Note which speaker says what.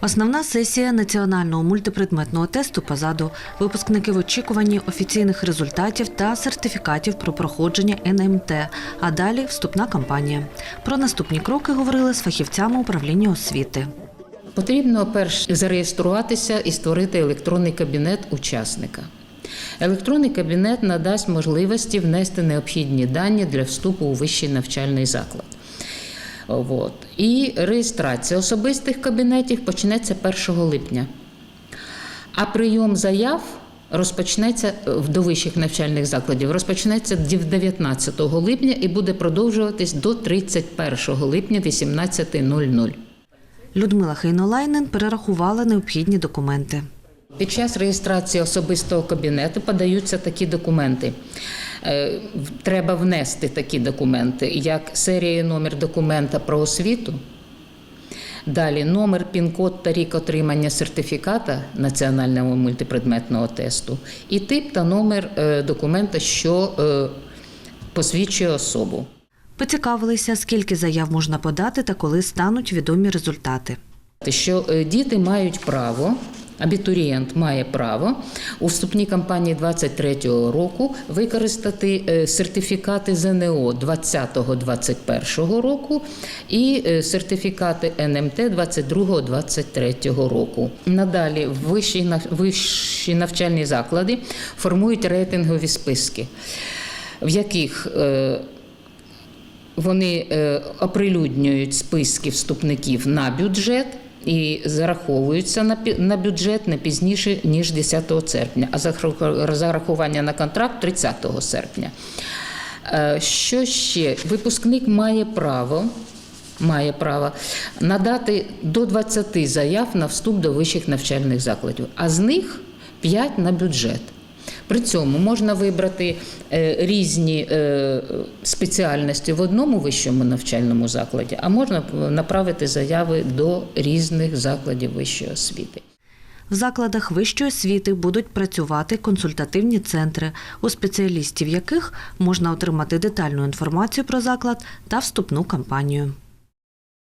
Speaker 1: Основна сесія національного мультипредметного тесту позаду. Випускники в очікуванні офіційних результатів та сертифікатів про проходження НМТ. А далі вступна кампанія. Про наступні кроки говорили з фахівцями управління освіти.
Speaker 2: Потрібно перш зареєструватися і створити електронний кабінет учасника. Електронний кабінет надасть можливості внести необхідні дані для вступу у вищий навчальний заклад. От. І реєстрація особистих кабінетів почнеться 1 липня. А прийом заяв розпочнеться е, до вищих навчальних закладів, розпочнеться 19 липня і буде продовжуватись до 31 липня 18.00.
Speaker 1: Людмила Хейнолайнен перерахувала необхідні документи.
Speaker 2: Під час реєстрації особистого кабінету подаються такі документи. Е, Треба внести такі документи, як серія і номер документа про освіту. Далі номер, пін-код та рік отримання сертифіката національного мультипредметного тесту, і тип та номер е, документа, що е, посвідчує особу.
Speaker 1: Поцікавилися, скільки заяв можна подати та коли стануть відомі результати.
Speaker 2: що діти мають право. Абітурієнт має право у вступній кампанії 23-го року використати е, сертифікати ЗНО 20-21 року і е, сертифікати НМТ 22-23 року. Надалі вищі вищі навчальні заклади формують рейтингові списки, в яких е, вони оприлюднюють списки вступників на бюджет і зараховуються на на бюджет не пізніше ніж 10 серпня, а зарахування на контракт 30 серпня. Е, Що ще? Випускник має право. Має право надати до 20 заяв на вступ до вищих навчальних закладів, а з них 5 на бюджет. При цьому можна вибрати е, різні е, спеціальності в одному вищому навчальному закладі, а можна направити заяви до різних закладів вищої освіти.
Speaker 1: В закладах вищої освіти будуть працювати консультативні центри, у спеціалістів яких можна отримати детальну інформацію про заклад та вступну кампанію.